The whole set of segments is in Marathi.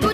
不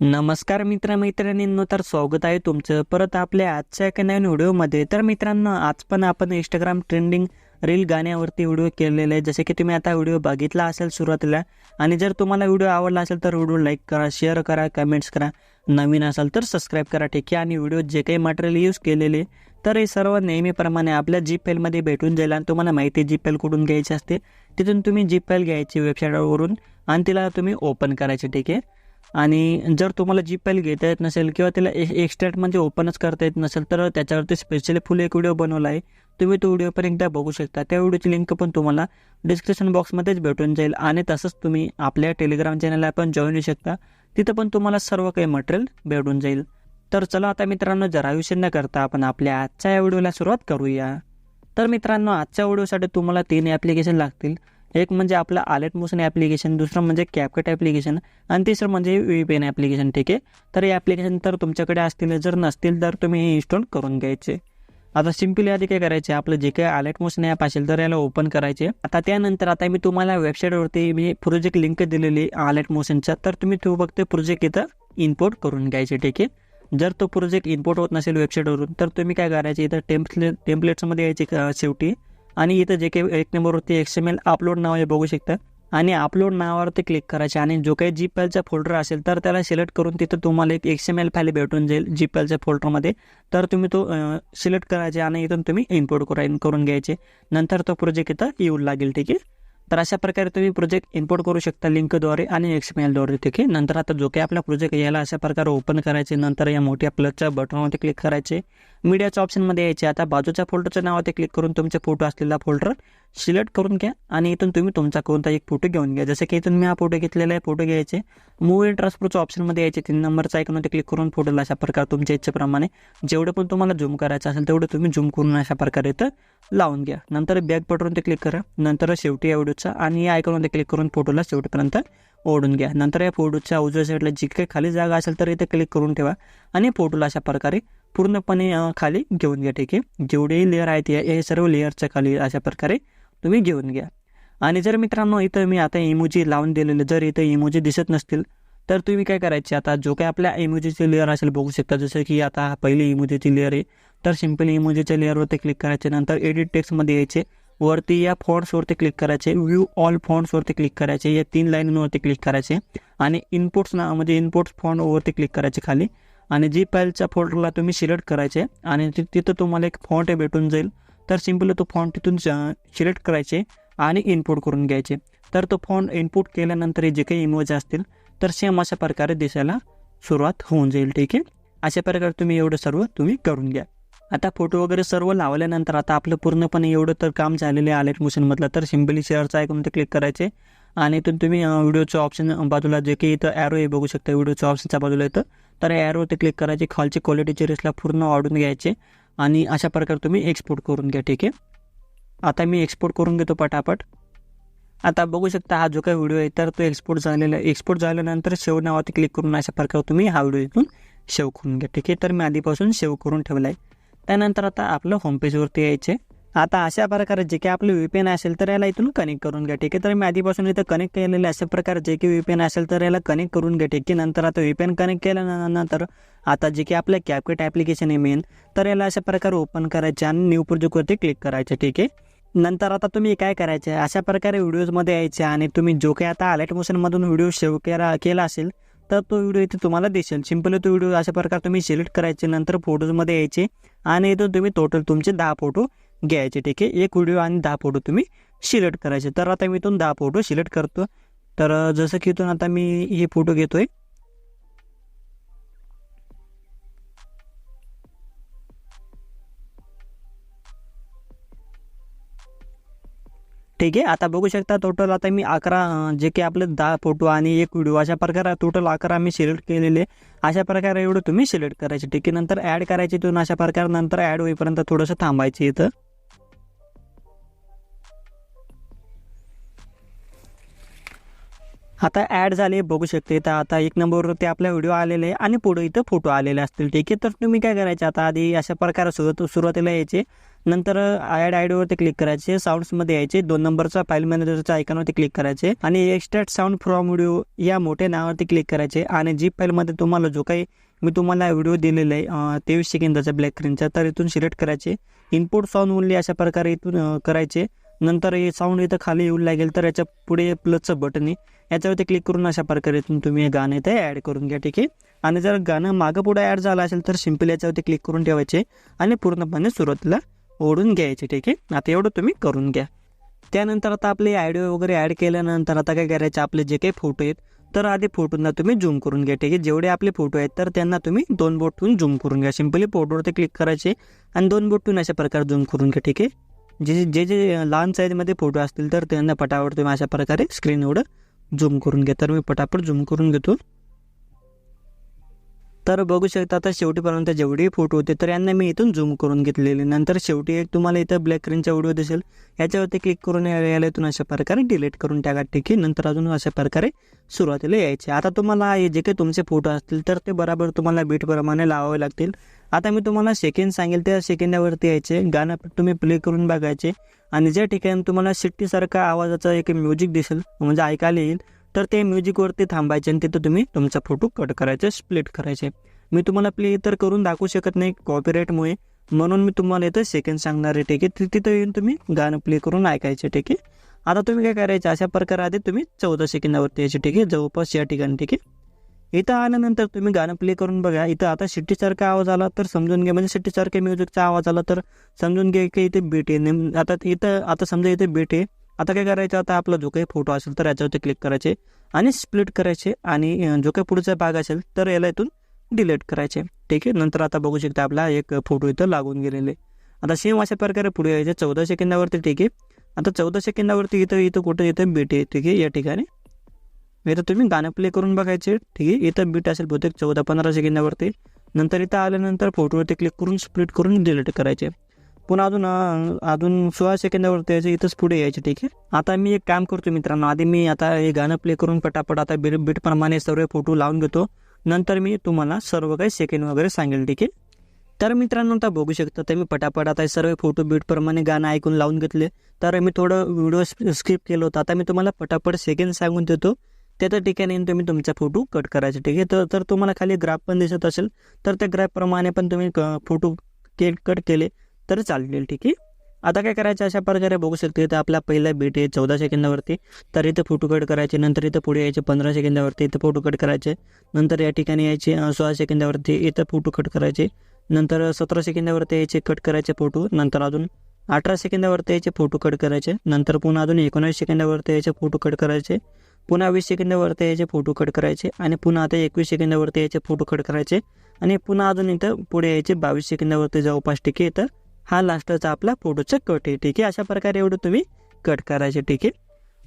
नमस्कार मित्रमैत्रिणींनो तर स्वागत आहे तुमचं. परत आपल्या आजच्या एका नवीन व्हिडिओमध्ये. तर मित्रांनो आज पण आपण इंस्टाग्राम ट्रेंडिंग रील गाण्यावरती व्हिडिओ केलेले आहे. जसे की तुम्ही आता व्हिडिओ बघितला असेल सुरुवातीला आणि जर तुम्हाला व्हिडिओ आवडला असेल तर व्हिडिओ लाईक करा शेअर करा कमेंट्स करा. नवीन असाल तर सबस्क्राईब करा ठीक आहे? आणि व्हिडिओ जे काही मटेरियल यूज केलेले तर हे सर्व नेहमीप्रमाणे आपल्या जी पेलमध्ये भेटून जाईल. आणि तुम्हाला माहिती जी पेल कुठून घ्यायची असते? तिथून तुम्ही जी पेल घ्यायची वेबसाईटवरून आणि तिला तुम्ही ओपन करायचे ठीक आहे? आणि जर तुम्हाला जी पेल घेता येत नसेल किंवा त्याला ए म्हणजे ओपनच करता येत नसेल तर त्याच्यावरती स्पेशली फुल एक व्हिडिओ बनवला आहे. तुम्ही तो व्हिडिओ पण एकदा बघू शकता. त्या व्हिडिओची लिंक पण तुम्हाला डिस्क्रिप्शन बॉक्समध्येच भेटून जाईल आणि तसंच तुम्ही आपल्या टेलिग्राम चॅनलला पण जॉईन होऊ शकता. तिथं पण तुम्हाला सर्व काही मटेरियल भेटून जाईल. तर चला आता मित्रांनो जरा विषय न करता आपण आपल्या आजच्या या व्हिडिओला सुरुवात करूया. तर मित्रांनो आजच्या व्हिडिओसाठी तुम्हाला तीन ॲप्लिकेशन लागतील. एक म्हणजे आपलं आलेट मोशन ॲप्लिकेशन दुसरं म्हणजे कॅपकट ॲप्लिकेशन आणि तिसरं म्हणजे व्ही पेन ॲप्लिकेशन ठीक आहे? तर हे ॲप्लिकेशन तर तुमच्याकडे असतील जर नसतील तर तुम्ही हे इन्स्टॉल करून घ्यायचे. आता सिम्पली आधी काय करायचे? आपलं जे काही आलेट मोशन ॲप असेल तर याला ओपन करायचे. आता त्यानंतर आता मी तुम्हाला वेबसाईटवरती मी प्रोजेक्ट लिंक दिलेली आलेट मोशनचा तर तुम्ही तो फक्त प्रोजेक्ट इथं इम्पोर्ट करून घ्यायचे ठीक आहे? जर तो प्रोजेक्ट इम्पोर्ट होत नसेल वेबसाईटवरून तर तुम्ही काय करायचे? इथं टेम्पले टेम्पलेट्समध्ये यायचे शेवटी. आणि इथं जे काही एक नंबरवरती एक्स एम एल अपलोड नाव आहे बघू शकता. आणि अपलोड नावावरती क्लिक करायचे. आणि जो काही जी पेलचा फोल्डर असेल तर त्याला सिलेक्ट करून तिथं तुम्हाला एक एक्स एम एल फाईल भेटून जाईल जी पेलच्या फोल्डरमध्ये तर तुम्ही तो सिलेक्ट करायचे आणि इथून तुम्ही इम्पोर्ट करा करून घ्यायचे. नंतर तो प्रोजेक्ट इथं येऊ लागेल ठीक आहे? तर अशा प्रकारे तुम्ही प्रोजेक्ट इम्पोर्ट करू शकता लिंकद्वारे आणि एक्समेलद्वारे ठीक आहे नंतर आता जो काही आपला प्रोजेक्ट याला अशा प्रकारे ओपन करायचे. नंतर या मोठ्या प्लसच्या बटनवरती क्लिक करायचे. मीडियाच्या ऑप्शनमध्ये यायचे. आता बाजूच्या फोल्डरच्या नावावरती क्लिक करून तुमचे फोटो असलेला फोल्डर सिलेक्ट करून घ्या आणि इथून तुम्ही तुमचा कोणता एक फोटो घेऊन घ्या. जसं की इथून मी हा फोटो घेतलेला आहे फोटो घ्यायचे. मूव्ह ट्रान्सफरच्या ऑप्शनमध्ये यायचे. तीन नंबरचा आयकॉनवरती क्लिक करून फोटोला अशा प्रकारे तुमच्या इच्छेप्रमाणे जेवढं पण तुम्हाला झूम करायचं असेल तेवढं तुम्ही झूम करून अशा प्रकारे इथं लावून घ्या. नंतर बॅक बटनवरती क्लिक करा. नंतर शेवटी या व्हिडिओचा आणि या आयकॉनमध्ये क्लिक करून फोटोला शेवटपर्यंत ओढून घ्या. नंतर या फोटोच्या उजव्या साईडला जी काही खाली जागा असेल तर इथे क्लिक करून ठेवा आणि फोटोला अशा प्रकारे पूर्णपणे खाली घेऊन घ्या. ठीक आहे? जेवढेही लेअर आहेत या- हे सर्व लेअरच्या खाली अशा प्रकारे तुम्ही घेऊन घ्या. आणि जर मित्रांनो इथं मी आता इमोजी लावून दिलेले जर इथं इमोजी दिसत नसतील तर तुम्ही काय करायचे आता? जो काही आपल्या इमोजीचे लेअर असेल बघू शकता. जसं की आता पहिली इमोजीची लेअर आहे तर सिम्पली इमोजीच्या लेअरवरती क्लिक करायचे. नंतर एडिट टेक्स्टमध्ये यायचे. वरती या फॉन्ट्सवरती क्लिक करायचे. व्ह्यू ऑल फॉन्ट्सवरती क्लिक करायचे. या तीन लाईनवरती क्लिक करायचे. आणि इनपुट्स ना म्हणजे इनपुट्स फॉन्टवरती क्लिक करायचे खाली. आणि जी फाईलच्या फोल्डरला तुम्ही सिलेक्ट करायचे आणि तिथं तुम्हाला एक फॉन्ट भेटून जाईल. तर सिम्पली तो फॉन्ट तिथून सिलेक्ट करायचे आणि इनपुट करून घ्यायचे. तर तो फॉन्ट इनपुट केल्यानंतर हे जे काही इमोज असतील तर सेम अशा प्रकारे दिसायला सुरुवात होऊन जाईल ठीक आहे? अशा प्रकारे तुम्ही एवढं सर्व तुम्ही करून घ्या. आता फोटो वगैरे सर्व लावल्यानंतर आता आपलं पूर्णपणे एवढं तर काम झालेलं आहे आलेट मोशनमधलं तर सिम्पली शेअरचा आयकॉन ते क्लिक करायचे. आणि इथून तुम्ही व्हिडिओचं ऑप्शन बाजूला जे काही इथं ॲरो हे बघू शकता व्हिडिओच्या ऑप्शनच्या बाजूला येतं तर ॲरो ते क्लिक करायचे खालची क्वालिटीचे रेसला पूर्ण ऑडून घ्यायचे. आणि अशा प्रकारे तुम्ही एक्सपोर्ट करून घ्या ठीक आहे? आता मी एक्सपोर्ट करून घेतो पटापट. आता बघू शकता हा जो काही व्हिडिओ आहे तर तो एक्सपोर्ट झालेला आहे एक्सपोर्ट झाल्यानंतर सेव्ह नावावरती क्लिक करून अशा प्रकारे तुम्ही हा व्हिडिओ इथून सेव्ह करून घ्या ठीक आहे? तर मी आधीपासून सेव्ह करून ठेवला आहे त्यानंतर आता आपलं होमपेजवरती यायचे आता अशा प्रकारे जे काही आपलं व्हीपीएन असेल तर याला इथून कनेक्ट करून घ्या. ठीक आहे तर मी आधीपासून इथं कनेक्ट केलेले अशा प्रकारे जे काही व्हीपीएन असेल तर याला कनेक्ट करून घ्या. ठीक आहे नंतर आता व्हीपीएन कनेक्ट केल्यानंतर आता जे काही आपलं कॅपकेट ॲप्लिकेशन आहे मेन तर याला अशा प्रकारे ओपन करायचे आणि न्यू प्रोजेक्टवरती क्लिक करायचे. ठीक आहे नंतर आता तुम्ही काय करायचे? अशा प्रकारे व्हिडिओजमध्ये यायचे आणि तुम्ही जो काही आता अलर्ट मोशनमधून व्हिडिओ सेव्ह केला केला असेल तर तो व्हिडिओ इथे तुम्हाला दिसेल. सिम्पली तो व्हिडिओ अशा प्रकारे तुम्ही सिलेक्ट करायचे नंतर फोटोजमध्ये यायचे आणि इथून तुम्ही टोटल तुमचे दहा फोटो घ्यायचे ठीक आहे? एक व्हिडिओ आणि दहा फोटो तुम्ही सिलेक्ट करायचे. तर आता मी इथून दहा फोटो सिलेक्ट करतो. तर जसं की इथून आता मी हे फोटो घेतोय. ठीक आहे? आता बघू शकता टोटल आता मी अकरा जे की आपले दहा फोटो आणि एक व्हिडिओ अशा प्रकारे टोटल अकरा मी सिलेक्ट केलेले. अशा प्रकारे एवढं तुम्ही सिलेक्ट करायचे ठीक आहे? नंतर ॲड करायचे तुम्ही अशा प्रकारे नंतर ॲड होईपर्यंत थोडंसं थांबायचे इथं. आता ॲड झाले बघू शकते. तर आता एक नंबरवरती आपला व्हिडिओ आलेले आहे आणि पुढे इथं फोटो आलेले असतील. ठीक आहे तर तुम्ही काय करायचे? आता आधी अशा प्रकारे सुरुवात सुरुवातीला यायचे. नंतर ॲड आयडीवरती क्लिक करायचे. साऊंड्समध्ये यायचे. दोन नंबरचा फाईल मॅनेजरच्या आयकॉनवरती क्लिक करायचे. आणि एक्स्ट्रॅक्ट साऊंड फ्रॉम व्हिडिओ या मोठ्या नावावरती क्लिक करायचे. आणि जी फाईलमध्ये तुम्हाला जो काही मी तुम्हाला व्हिडिओ दिलेला आहे तेवीस सेकंदाचा ब्लॅक स्क्रीनचा तर इथून सिलेक्ट करायचे. इनपुट साऊंड ओनली अशा प्रकारे इथून करायचे. नंतर हे साऊंड इथं खाली येऊ लागेल तर याच्यापुढे प्लसचं बटन आहे. याच्यावरती क्लिक करून अशा प्रकारे तुम्ही हे गाणं इथे ॲड करून घ्या ठीक आहे? आणि जर गाणं मागं पुढे ॲड झालं असेल तर सिंपल याच्यावरती क्लिक करून ठेवायचे आणि पूर्णपणे सुरुवातीला ओढून घ्यायचे ठीक आहे? आता एवढं तुम्ही करून घ्या. त्यानंतर आता आपले आयडिओ वगैरे ॲड केल्यानंतर आता काय करायचे? आपले जे काही फोटो आहेत तर आधी फोटोंना तुम्ही झूम करून घ्या ठीक आहे? जेवढे आपले फोटो आहेत तर त्यांना तुम्ही दोन बोटून झूम करून घ्या. सिम्पली फोटोवरती क्लिक करायचे आणि दोन बोटून अशा प्रकारे झूम करून घ्या ठीक आहे? जे जे जे लहान साईजमध्ये फोटो असतील तर त्यांना पटावर तुम्ही अशा प्रकारे स्क्रीन एवढं झूम करून घ्या. तर मी पटापट झूम करून घेतो. तर बघू शकता आता शेवटीपर्यंत जेवढेही फोटो होते तर यांना मी इथून झूम करून घेतलेले. नंतर शेवटी एक तुम्हाला इथं ब्लॅक स्क्रीनचा व्हिडिओ दिसेल. याच्यावरती क्लिक करून यायला इथून अशा प्रकारे डिलीट करून टाका ठीक आहे? नंतर अजून अशा प्रकारे सुरुवातीला यायचे. आता तुम्हाला हे जे काही तुमचे फोटो असतील तर ते बराबर तुम्हाला बीटप्रमाणे लावावे लागतील. आता मी तुम्हाला सेकंड सांगेल त्या सेकंदावरती यायचे. गाणं तुम्ही प्ले करून बघायचे. आणि ज्या ठिकाणी तुम्हाला शिट्टीसारखा आवाजाचा एक म्युझिक दिसेल म्हणजे ऐकायला येईल तर ते म्युझिकवरती थांबायचे आणि तिथं तुम्ही तुमचा फोटो कट करायचे स्प्लिट करायचे. मी तुम्हाला प्ले तर करून दाखवू शकत नाही कॉपीराईटमुळे म्हणून मी तुम्हाला इथं सेकंड सांगणार आहे ठीक आहे? तिथं येऊन तुम्ही गाणं प्ले करून ऐकायचे ठीक आहे? आता तुम्ही काय करायचं? अशा प्रकारे आधी तुम्ही चौदा सेकंदावरती यायचे ठीक आहे? जवळपास या ठिकाणी ठीक आहे? इथं आल्यानंतर तुम्ही गाणं प्ले करून बघा. इथं आता शिट्टीसारखा आवाज आला तर समजून घ्या. म्हणजे शिट्टीसारख्या म्युझिकचा आवाज आला तर समजून घ्या की इथे बीट आहे. आता इथं आता समजा इथे बीट आहे. आता काय करायचं? आता आपला जो काही फोटो असेल तर याच्यावरती क्लिक करायचे आणि स्प्लिट करायचे आणि जो काही पुढचा भाग असेल तर याला इथून डिलीट करायचे. ठीक आहे? नंतर आता बघू शकता आपला एक फोटो इथं लागून गेलेले. आता सेम अशा प्रकारे पुढे यायचे. चौदा सेकंदावरती ठीक आहे? आता चौदा सेकंदावरती इथं इथं कुठं इथं बीट आहे? ठीक आहे? या ठिकाणी. इथं तुम्ही गाणं प्ले करून बघायचे. ठीक आहे? इथं बीट असेल बहुतेक चौदा पंधरा सेकंदावरती. नंतर इथं आल्यानंतर फोटोवरती क्लिक करून स्प्लिट करून डिलीट करायचे. पुन्हा अजून अजून सोळा सेकंदावरती यायचे इथंच पुढे यायचे ठीक आहे? आता मी एक काम करतो मित्रांनो आधी मी आता हे गाणं प्ले करून पटापट आता बीट बीटप्रमाणे सर्व फोटो लावून घेतो. नंतर मी तुम्हाला सर्व काही सेकंड वगैरे सांगेल ठीक आहे? तर मित्रांनो आता बघू शकता तर मी पटापट आता हे सर्व फोटो बीटप्रमाणे गाणं ऐकून लावून घेतले. तर मी थोडं व्हिडिओ स्किप केलं होतं. आता मी तुम्हाला पटापट सेकंड सांगून देतो. त्या ठिकाणी तुम्ही तुमचा फोटो कट करायचे ठीक आहे? तर तर तुम्हाला खाली ग्राफ पण दिसत असेल. तर त्या ग्राफप्रमाणे पण तुम्ही फोटो के कट केले. तर चालेल ठीक आहे. आता काय करायचं? अशा प्रकारे बघू शकते इथं आपला पहिला बीट आहे चौदा सेकंदावरती. तर इथं फोटो कट करायचे नंतर इथं पुढे यायचे पंधरा सेकंदावरती इथं फोटो कट करायचे. नंतर या ठिकाणी यायचे सोळा सेकंदावरती इथं फोटो कट करायचे. नंतर सतरा सेकंदावरती यायचे कट करायचे फोटो नंतर अजून अठरा सेकंदावरती यायचे फोटो कट करायचे. नंतर पुन्हा अजून एकोणीस सेकंदावरती यायचे फोटो कट करायचे. पुन्हा वीस सेकंदावरती यायचे फोटो कट करायचे. आणि पुन्हा आता एकवीस सेकंदावरती यायचे फोटो कट करायचे. आणि पुन्हा अजून इथं पुढे यायचे बावीस सेकंदावरती जवळपास टिके इथं हा लास्टचा आपला फोटोचा कट आहे. ठीक आहे? अशा प्रकारे एवढं तुम्ही कट करायचे ठीक आहे?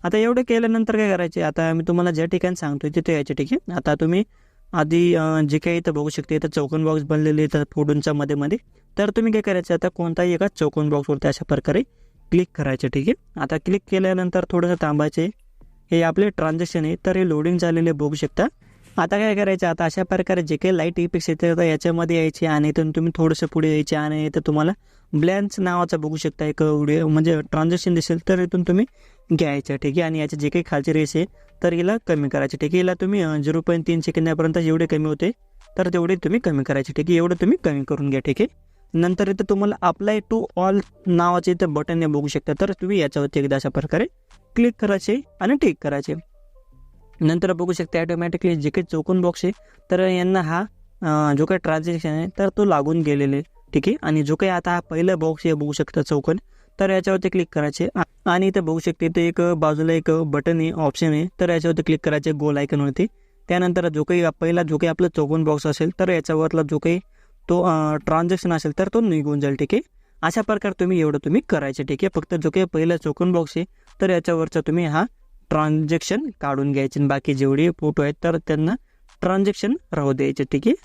आता एवढं केल्यानंतर काय करायचे? आता मी तुम्हाला ज्या ठिकाणी सांगतोय तिथे यायचे ठीक आहे? आता तुम्ही आधी जे काही इथं बघू शकते इथं चौकोन बॉक्स बनलेले इथं फोटोंच्या मध्ये मध्ये तर तुम्ही काय करायचं? आता कोणताही एका चौकोन बॉक्सवरती अशा प्रकारे क्लिक करायचे ठीक आहे? आता क्लिक केल्यानंतर थोडंसं थांबायचे. हे आपले ट्रान्झॅक्शन आहे तर हे लोडिंग झालेले बघू शकता. आता काय करायचं? आता अशा प्रकारे जे काही लाइट इफेक्ट्स येते याच्यामध्ये यायचे आणि इथून तुम्ही थोडंसं पुढे यायचे आणि इथं तुम्हाला ब्लॅन्स नावाचा बघू शकता एक व्हिडिओ म्हणजे ट्रान्झॅक्शन दिसेल तर इथून तुम्ही घ्यायचं ठीक आहे? आणि याचे जे काही खालचे रेस आहे तर याला कमी करायचे ठीक आहे? याला तुम्ही झिरो पॉईंट तीन सेकंदापर्यंत जेवढे कमी होते तर तेवढे तुम्ही कमी करायचे ठीक आहे? एवढं तुम्ही कमी करून घ्या ठीक आहे? नंतर इथं तुम्हाला अप्लाय टू ऑल नावाचे इथं बटन बघू शकता. तर तुम्ही याच्यावरती एकदा अशा प्रकारे क्लिक करायचे आणि टिक करायचे. नंतर बघू शकता ॲटोमॅटिकली जे काही चौकोन बॉक्स आहे तर यांना हा जो काही ट्रान्झॅक्शन आहे तर तो लागून गेलेले ठीक आहे? आणि जो काही आता हा बॉक्स आहे बघू शकता चौकोन. तर याच्यावरती क्लिक करायचे. आणि इथं बघू शकते इथे एक बाजूला एक बटन आहे ऑप्शन आहे. तर याच्यावरती क्लिक करायचे गोल आयकनवरती त्यानंतर जो काही पहिला जो काही आपला चौकोन बॉक्स असेल तर याच्यावरला जो काही तो ट्रान्झॅक्शन असेल तर तो निघून जाईल ठीक आहे? अशा प्रकारे तुम्ही एवढं तुम्ही करायचे ठीक आहे? फक्त जो काही पहिला चौकोन बॉक्स आहे तर याच्यावरचा तुम्ही हा ट्रान्झॅक्शन काढून घ्यायचे. बाकी जेवढे फोटो आहेत तर त्यांना ट्रान्झॅक्शन राहू द्यायचे ठीक आहे?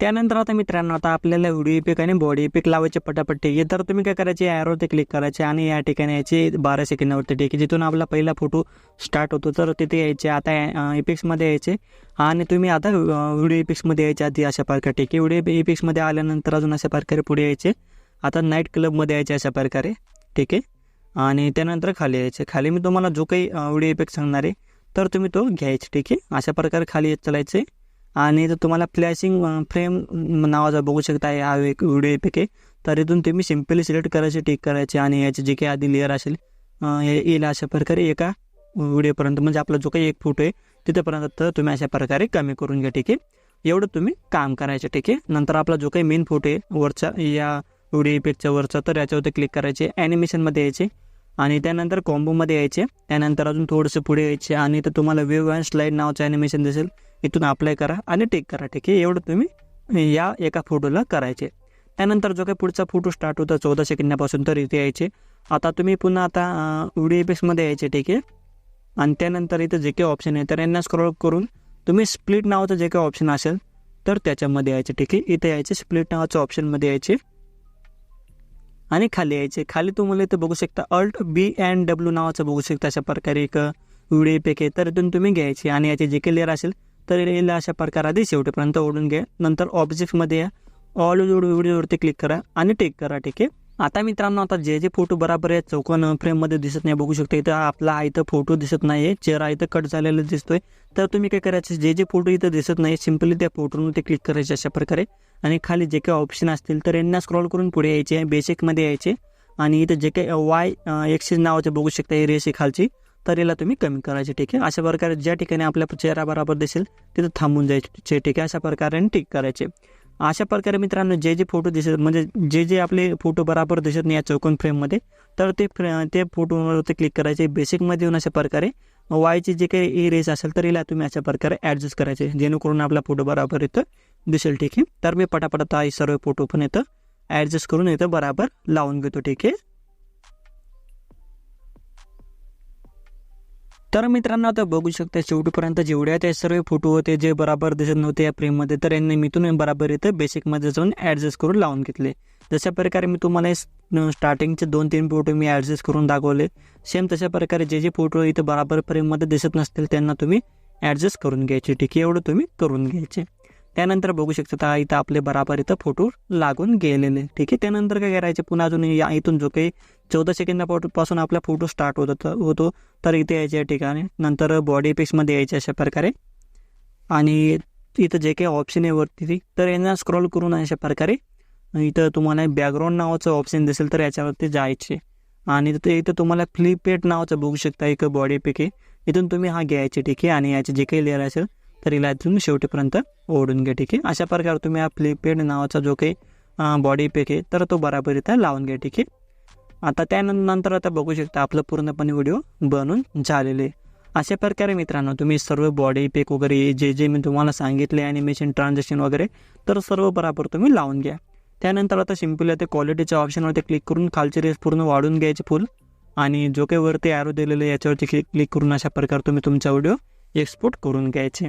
त्यानंतर आता मित्रांनो आता आपल्याला व्हिडिओ इपिक आणि बॉडी इपिक लावायचे पटापट. हे तर तुम्ही काय करायचे? ॲरोवरती क्लिक करायचे आणि या ठिकाणी यायचे बारा सेकंदावरती ठीक आहे जिथून आपला पहिला फोटो स्टार्ट होतो तर तिथे यायचे. आता इपिक्समध्ये यायचे. आणि तुम्ही आता व्हिडिओ इपिक्समध्ये यायचे आधी अशा प्रकारे ठीक आहे व्हिडिओ इपिक्समध्ये आल्यानंतर अजून अशा प्रकारे पुढे यायचे. आता नाईट क्लबमध्ये यायचे अशा प्रकारे ठीक आहे आणि त्यानंतर खाली यायचे. खाली मी तुम्हाला जो काही व्हिडिओ इफेक्ट सांगणार आहे तर तुम्ही तो घ्यायचे ठीक आहे अशा प्रकारे खाली येत चालायचे. आणि तर तुम्हाला फ्लॅशिंग फ्रेम नावाचा बघू शकता हा एक व्हिडिओ इफेक्ट आहे. तर इथून तुम्ही सिम्पली सिलेक्ट करायचे टिक करायचे आणि याचे जे काही आधी लेअर असेल हे येईल अशा प्रकारे एका व्हिडिओपर्यंत म्हणजे आपला जो काही एक फोटो आहे तिथेपर्यंत तर तुम्ही अशा प्रकारे कमी करून घ्या ठीक आहे? एवढं तुम्ही काम करायचं ठीक आहे? नंतर आपला जो काही मेन फोटो आहे वरचा या व्हिडिओ इफेक्टच्या वरचा तर याच्यावरती क्लिक करायचे ॲनिमेशनमध्ये यायचे आणि त्यानंतर कॉम्बोमध्ये यायचे. त्यानंतर अजून थोडंसं पुढे यायचे आणि तर तुम्हाला वेव अँड स्लाईड नावाचं ॲनिमेशन दिसेल. इथून अप्लाय करा आणि टेक करा ठीक आहे? एवढं तुम्ही या एका फोटोला करायचे. त्यानंतर जो काही पुढचा फोटो स्टार्ट होता चौदा सेकंदापासून तर इथे यायचे. आता तुम्ही पुन्हा आता व्हिडिओ बेसमध्ये यायचे ठीक आहे? आणि त्यानंतर इथं जे काही ऑप्शन आहे तर यांना स्क्रॉल करून तुम्ही स्प्लिट नावाचं जे काही ऑप्शन असेल तर त्याच्यामध्ये यायचे ठीक आहे? इथे यायचे स्प्लिट नावाचं ऑप्शनमध्ये यायचे. आणि खाली यायचे. खाली तुम्हाला इथं बघू शकता अल्ट बी अँड डब्ल्यू नावाचं बघू शकता अशा प्रकारे एक व्हिडिओ पेक आहे. तर इथून तुम्ही घ्यायचे आणि याचे जे काही लेअर असेल तर याला अशा प्रकारे आधी शेवटीपर्यंत ओढून घ्या नंतर ऑब्जेक्टमध्ये या. ऑल व्हिडिओवरती क्लिक करा आणि टेक करा ठीक आहे? आता मित्रांनो आता जे जे फोटो बराबर आहे चौकोन फ्रेममध्ये दिसत नाही बघू शकता इथं आपला इथं फोटो दिसत नाही आहे चेहरा इथं कट झालेला दिसतोय. तर तुम्ही काय करायचं जे जे फोटो इथं दिसत नाही सिम्पली त्या फोटोवरती क्लिक करायचे अशा प्रकारे. आणि खाली जे काही ऑप्शन असतील तर यांना स्क्रॉल करून पुढे यायचे बेसिकमध्ये यायचे. आणि इथं जे काही वाय एक्सेस नावाचे बघू शकता ही रेस खालची तर तुम्ही कमी करायचे ठीक आहे. अशा प्रकारे ज्या ठिकाणी आपल्या चेहरा बरोबर दिसेल तिथं थांबून जायचे ठीक आहे. अशा प्रकारे ठीक करायचे. अशा प्रकारे मित्रांनो जे जे फोटो दिसत म्हणजे जे जे आपले फोटो बराबर दिसत नाही या चौकोन फ्रेममध्ये तर ते फ्रे ते फोटोवरती क्लिक करायचे. बेसिकमध्ये येऊन अशा प्रकारे वायची जे काही रेस असेल तर याला तुम्ही अशा प्रकारे ॲडजस्ट करायचे. जेणेकरून आपला फोटो बराबर येतं दिसेल ठीक आहे. तर मी पटापट आता सर्व फोटो पण येतं ॲडजस्ट करून इथं बराबर लावून घेतो ठीक आहे. तर मित्रांनो आता बघू शकता शेवटीपर्यंत जेवढ्या ते सर्व फोटो होते जे बराबर दिसत नव्हते या फ्रेममध्ये तर यांनी मी तुम्ही बराबर इथं बेसिकमध्ये जाऊन ॲडजस्ट करून लावून घेतले. जशा प्रकारे मी तुम्हाला स्टार्टिंगचे दोन तीन फोटो मी ॲडजस्ट करून दाखवले सेम तशा प्रकारे जे जे फोटो इथं बराबर फ्रेममध्ये दिसत नसतील त्यांना तुम्ही ॲडजस्ट करून घ्यायचे. ठीक आहे एवढं तुम्ही करून घ्यायचे. त्यानंतर बघू शकता इथं आपले बराबर इथं फोटो लागून गेलेले. ठीक आहे? त्यानंतर काय करायचे? पुन्हा अजून या इथून जो काही चौदा सेकंदापासून आपला फोटो स्टार्ट होत होतो तर इथे यायच्या ठिकाणी. नंतर बॉडी पिक्समध्ये यायचे अशा प्रकारे. आणि इथं जे काही ऑप्शन आहे वरती तर यांना स्क्रॉल करून अशा प्रकारे इथं तुम्हाला बॅकग्राऊंड नावाचं ऑप्शन दिसेल तर याच्यावरती जायचे. आणि तिथे इथं तुम्हाला फ्लिपेट नावाचं बघू शकता एक बॉडी पिक आहे. इथून तुम्ही हा घ्यायचे ठीक आहे? आणि याचे जे काही लेअर असेल तर हिला तुम्ही शेवटीपर्यंत ओढून घ्या ठीक आहे? अशा प्रकारे तुम्ही हा पेड नावाचा जो काही बॉडी पेक आहे तर तो बराबर लावून घ्या ठीक आहे? आता त्यानंतर आता बघू शकता आपलं पूर्णपणे व्हिडिओ बनून झालेले अशा प्रकारे मित्रांनो तुम्ही सर्व बॉडी पेक वगैरे जे जे मी तुम्हाला सांगितले ॲनिमेशन ट्रान्झॅक्शन वगैरे तर सर्व बराबर तुम्ही लावून घ्या. त्यानंतर आता सिम्पली आता क्वालिटीच्या ऑप्शनवरती क्लिक करून खालची रेस पूर्ण वाढून घ्यायचे फुल आणि जो काही वरती ॲरो दिलेले याच्यावरती क्लिक क्लिक करून अशा प्रकारे तुम्ही तुमचा व्हिडिओ एक्सपोर्ट करून घ्यायचे.